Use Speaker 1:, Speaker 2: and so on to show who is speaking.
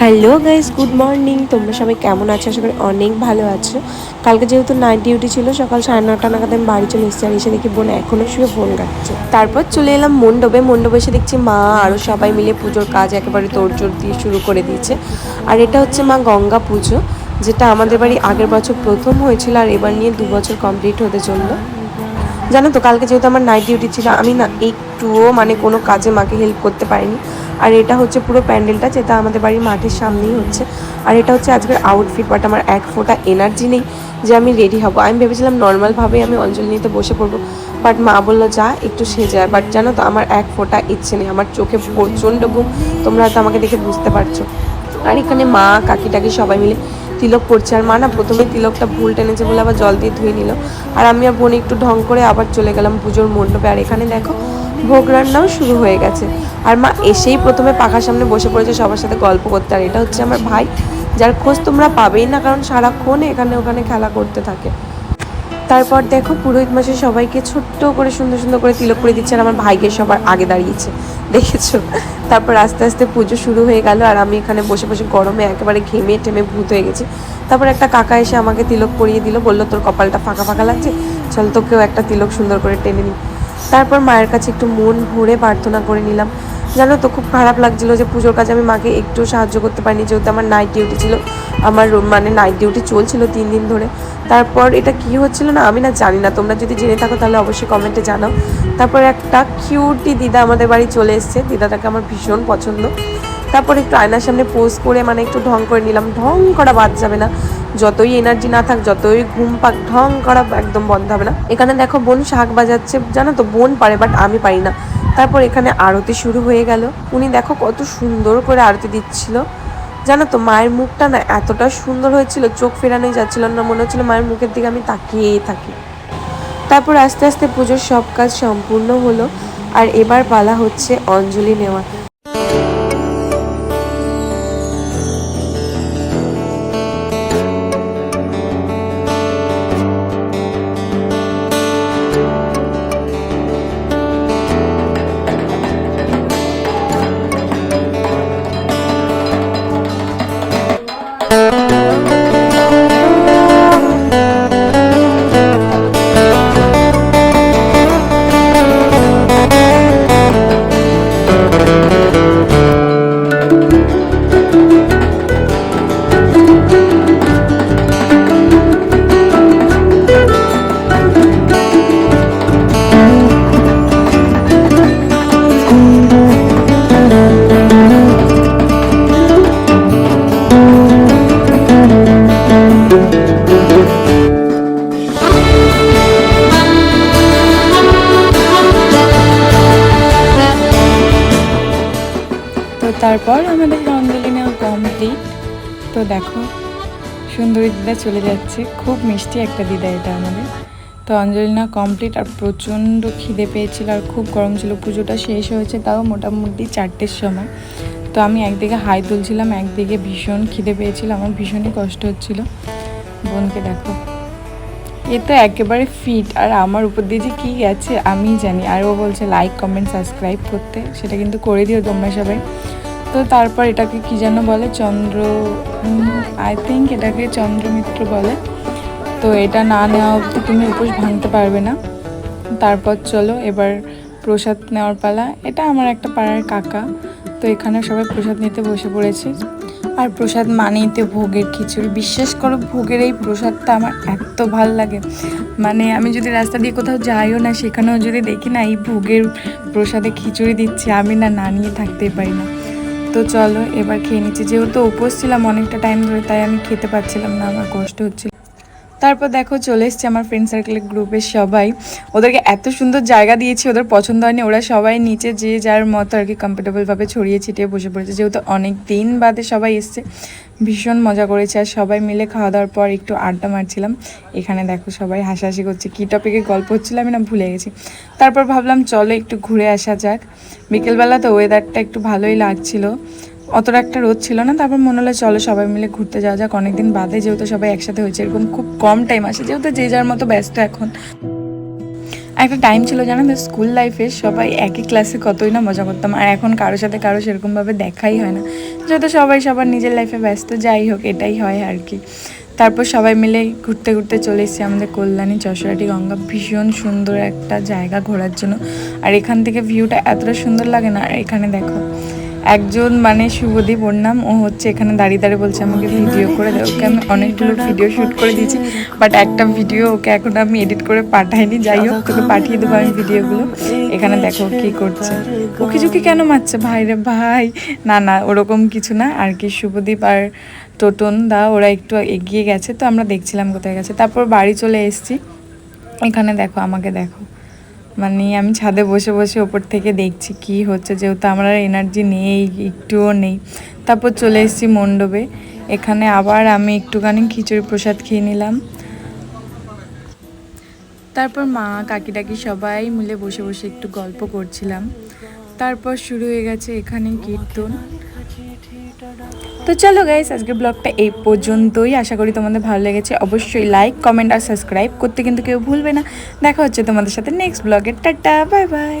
Speaker 1: Hello guys, good morning. তোমরা সবাই কেমন আছো? করি অনেক ভালো আছো। কালকে যেহেতু নাইট ডিউটি ছিল, সকাল সাড়ে নটা নাগাদ আমি বাড়ি চলে এসেছি আর এসে দেখি বোন এখনও শুয়ে ফোন কাটছে তারপর চলে এলাম মণ্ডপে। মণ্ডপে এসে দেখছি মা আরও সবাই মিলে পুজোর কাজ একেবারে তোড়জোড় দিয়ে শুরু করে দিয়েছে। আর এটা হচ্ছে মা গঙ্গা পুজো, যেটা আমাদের বাড়ি আগের বছর প্রথম হয়েছিল আর এবার নিয়ে দু বছর কমপ্লিট হতে চলল। জানো তো, কালকে যেহেতু আমার নাইট ডিউটি ছিল, আমি না একটুও মানে কোনো কাজে মাকে হেল্প করতে পারিনি। আর এটা হচ্ছে পুরো প্যান্ডেলটা, যেটা আমাদের বাড়ির মাঠের সামনেই হচ্ছে। আর এটা হচ্ছে আজকের আউটফিট বাট আমার এক ফোঁটা এনার্জি নেই যে আমি রেডি হব। আমি ভেবেছিলাম নর্মালভাবেই আমি অঞ্জলি নিতে বসে পড়ব বাট মা বলল, যা, একটু সেজায় বাট জানো তো, আমার এক ফোঁটা ইচ্ছে নেই। আমার চোখে প্রচণ্ড ঘুম। তোমরা হয়তো আমাকে দেখে বুঝতে পারছ। আর এখানে মা, কাকি টাকি সবাই মিলে তিলক পড়ছে আর মা না, প্রথমে তিলকটা ভুল টেনেছে বলে আবার জল দিয়ে ধুয়ে নিল। আর আমি আর বোন একটু ঢং করে আবার চলে গেলাম পুজোর মণ্ডপে। আর এখানে দেখো ভোগ রান্নাও শুরু হয়ে গেছে। আর মা এসেই প্রথমে পাখার সামনে বসে পড়েছে সবার সাথে গল্প করতে। আর এটা হচ্ছে আমার ভাই, যার খোঁজ তোমরা পাবেই না, কারণ সারাক্ষণ এখানে ওখানে খেলা করতে থাকে। তারপর দেখো পুরোহিত মাসে সবাইকে ছোট্ট করে সুন্দর সুন্দর করে তিলক করে দিচ্ছে, আর আমার ভাইকে সবার আগে দাঁড়িয়েছে। দেখেছ? তারপর আস্তে আস্তে পুজো শুরু হয়ে গেল, আর আমি এখানে বসে বসে গরমে একেবারে ঘেমে টেমে ভূত হয়ে গেছি। তারপর একটা কাকা এসে আমাকে তিলক পরিয়ে দিল, বলল, তোর কপালটা ফাঁকা ফাঁকা লাগছে? চল তোকেও একটা তিলক সুন্দর করে টেনে নিই। তারপর মায়ের কাছে একটু মন ভরে প্রার্থনা করে নিলাম। জানো তো, খুব খারাপ লাগছিল যে পুজোর কাজে আমি মাকে একটু সাহায্য করতে পারিনি, যেহেতু আমার নাইট ডিউটি ছিল। আমার মানে নাইট ডিউটি চলছিল তিন দিন ধরে। তারপর এটা কি হচ্ছিল না, আমি না জানি না। তোমরা যদি জেনে থাকো তাহলে অবশ্যই কমেন্টে জানাও। তারপর একটা কিউটি দিদা আমাদের বাড়ি চলে এসছে। দিদাটাকে আমার ভীষণ পছন্দ। তারপর একটু আয়নার সামনে পোজ করে মানে একটু ঢং করে নিলাম। ঢং করা বাদ যাবে না। যতই এনার্জি না থাক, যতই ঘুম পাক, ঢং করা একদম বন্ধ হবে না। এখানে দেখো বোন শাক বাজাচ্ছে, জানো তো? বোন পারে বাট আমি পারি না। তারপর এখানে আরতি শুরু হয়ে গেল। উনি দেখো কত সুন্দর করে আরতি দিচ্ছিল। জানো তো, মায়ের মুখটা না এতটা সুন্দর হয়েছিল, চোখ ফেরানোই যাচ্ছিল না, মনে হচ্ছিল মায়ের মুখের দিকে আমি তাকিয়েই থাকি। তারপর আস্তে আস্তে পুজোর সব কাজ সম্পূর্ণ হলো। আর এবার পালা হচ্ছে অঞ্জলি নেওয়া।
Speaker 2: তারপর আমাদের অঞ্জলি নেওয়া কমপ্লিট তো দেখো, সুন্দরী দিদা চলে যাচ্ছে। খুব মিষ্টি একটা দিদা এটা আমাদের। তো অঞ্জলি নেওয়া কমপ্লিট আর প্রচণ্ড খিদে পেয়েছিল আর খুব গরম ছিল। পুজোটা শেষ হয়েছে তাও মোটামুটি চারটের সময়। তো আমি একদিকে হাই তুলছিলাম, একদিকে ভীষণ খিদে পেয়েছিল। আমার ভীষণই কষ্ট হচ্ছিল। বোনকে দেখো। এ তো একেবারে ফিট আর আমার উপর দিয়ে যে কী গেছে আমি জানি। আর ও বলছে লাইক কমেন্ট সাবস্ক্রাইব করতে। সেটা কিন্তু করে দিও তোমরা সবাই। তো তারপর এটাকে কি যেন বলে? চন্দ্র আই থিঙ্ক এটাকে চন্দ্রমিত্র বলে। তো এটা না নেওয়া অবধি তুমি উপোস ভাঙতে পারবে না। তারপর চলো, এবার প্রসাদ নেওয়ার পালা। এটা আমার একটা পাড়ার কাকা, তো এখানে সবাই প্রসাদ নিতে বসে পড়েছে। আর প্রসাদ মানেই তো ভোগের খিচুড়ি। বিশ্বাস করো, ভোগের এই প্রসাদটা আমার এত ভালো লাগে। মানে আমি যদি রাস্তা দিয়ে কোথাও যাইও না, সেখানেও যদি দেখি না এই ভোগের প্রসাদে খিচুড়ি দিচ্ছে, আমি না না নিয়ে থাকতেই পারি না। তো চলো, এবার খেয়ে নিচ্ছি। যেহেতু উপোস ছিলাম, অনেকটা টাইম ধরে, তাই আমি খেতে পারছিলাম না, আমার কষ্ট হচ্ছিল। তারপর দেখো চলে এসছে আমার ফ্রেন্ড সার্কেলের গ্রুপের সবাই। ওদেরকে এত সুন্দর জায়গা দিয়েছি, ওদের পছন্দ হয়নি। ওরা সবাই নিচে যে যার মতো আর কি কমফোর্টেবলভাবে ছড়িয়ে ছিটিয়ে বসে পড়েছে। যেহেতু অনেক দিন বাদে সবাই এসছে, ভীষণ মজা করেছে। আর সবাই মিলে খাওয়া দাওয়ার পর একটু আড্ডা মারছিলাম। এখানে দেখো সবাই হাসাহাসি করছে। কী টপিকে গল্প হচ্ছিল আমি না ভুলে গেছি। তারপর ভাবলাম চলো একটু ঘুরে আসা যাক। বিকেলবেলা তো ওয়েদারটা একটু ভালোই লাগছিল। অতটা একটা রোদ ছিল না, তারপর মনে হলো চলো সবাই মিলে ঘুরতে যাওয়া যাক। অনেকদিন বাদে যেহেতু সবাই একসাথে হয়েছে, এরকম খুব কম টাইম আসে, যেহেতু যে যার মতো ব্যস্ত এখন। একটা টাইম ছিল জানো তো স্কুল লাইফে সবাই একই ক্লাসে কতই না মজা করতাম, আর এখন কারোর সাথে কারও সেরকমভাবে দেখাই হয় না। যেহেতু সবাই সবার নিজের লাইফে ব্যস্ত, যাই হোক, এটাই হয় আর কি। তারপর সবাই মিলে ঘুরতে ঘুরতে চলে এসেছি আমাদের কল্যাণী চশরাটি গঙ্গা, ভীষণ সুন্দর একটা জায়গা ঘোরার জন্য। আর এখান থেকে ভিউটা এতটা সুন্দর লাগে না, আর এখানে দেখো একজন মানে শুভদীপ ওর নাম, ও হচ্ছে এখানে দাঁড়িয়ে দাঁড়িয়ে বলছে আমাকে ভিডিও করে দেয় ওকে আমি অনেকগুলো ভিডিও শ্যুট করে দিয়েছি বাট একটা ভিডিও ওকে এখন আমি এডিট করে পাঠাইনি, যাই হোক, তোকে পাঠিয়ে দেবো আমি ভিডিওগুলো এখানে দেখো কি করছে। ওকে ঝুঁকি কেন মারছে? ভাই রে ভাই। না না, ওরকম কিছু না। আর কি শুভদীপ আর টোটন দা, ওরা একটু এগিয়ে গেছে, তো আমরা দেখছিলাম কোথায় গেছে। তারপর বাড়ি চলে এসেছি। এখানে দেখো, আমাকে দেখো। মানে আমি ছাদে বসে বসে ওপর থেকে দেখছি কি হচ্ছে, যেহেতু আমার এনার্জি নেই, একটুও নেই। তারপর চলে এসেছি মণ্ডপে। এখানে আবার আমি একটুখানি খিচুড়ি প্রসাদ খেয়ে নিলাম। তারপর মা, কাকি টাকি সবাই মিলে বসে বসে একটু গল্প করছিলাম। তারপর শুরু হয়ে গেছে এখানে কীর্তন। তো চলো গাইস আজকের ব্লগটা এই পর্যন্তই। আশা করি তোমাদের ভালো লেগেছে। অবশ্যই লাইক কমেন্ট আর সাবস্ক্রাইব করতে কিন্তু কেউ ভুলবে না। দেখা হচ্ছে তোমাদের সাথে নেক্সট ব্লগে টাটা বাই বাই